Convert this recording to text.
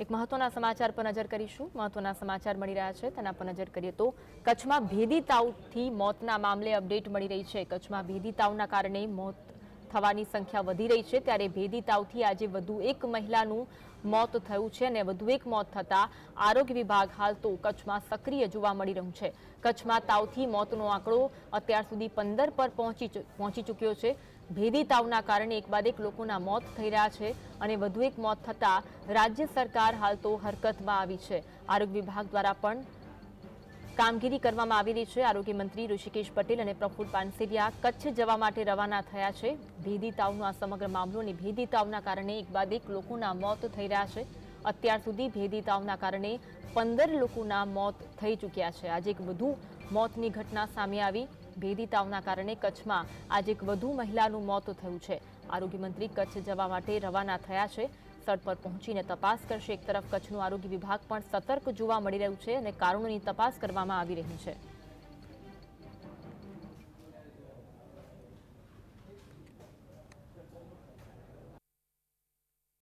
એક મહત્વના સમાચાર પર નજર કરીશું. મહત્વના સમાચાર મળી રહ્યા છે. તેના પર નજર કરીએ તો કચ્છમાં ભેદી તાવથી મોતના મામલે અપડેટ મળી રહી છે. કચ્છમાં ભેદી તાવના કારણે મોત થવાની સંખ્યા વધી રહી છે ત્યારે ભેદી તાવથી આજે વધુ એક મહિલાનું મોત થયું છે અને વધુ એક મોત થતાં આરોગ્ય વિભાગ હાલ તો કચ્છમાં સક્રિય જોવા મળી રહ્યું છે. કચ્છમાં તાવથી મોતનો આંકડો અત્યાર સુધી પંદર પર પહોંચી પહોંચી ચૂક્યો છે. ભેદી તાવના કારણે એક બાદ એક લોકોના મોત થઈ રહ્યા છે અને વધુ એક મોત થતાં રાજ્ય સરકાર હાલ તો હરકતમાં આવી છે. આરોગ્ય વિભાગ દ્વારા પણ કામગીરી કરવામાં આવી રહી છે. આરોગ્ય મંત્રી ઋષિકેશ પટેલ અને પ્રફુલ પાનસેરિયા કચ્છ જવા માટે રવાના થયા છે. ભેદી તાવનો આ સમગ્ર મામલો અને ભેદી તાવના કારણે એક બાદ એક લોકોના મોત થઈ રહ્યા છે. અત્યાર સુધી ભેદી તાવના કારણે પંદર લોકોના મોત થઈ ચૂક્યા છે. આજે એક વધુ મોતની ઘટના સામે આવી. ભેદી તાવના કારણે કચ્છમાં આજે એક વધુ મહિલાનું મોત થયું છે. આરોગ્ય મંત્રી કચ્છ જવા માટે રવાના થયા છે. સ્થળ પર પહોંચીને તપાસ કરશે. એક તરફ કચ્છનું આરોગ્ય વિભાગ પણ સતર્ક જોવા મળી રહ્યું છે અને કારણોની તપાસ કરવામાં આવી રહી છે.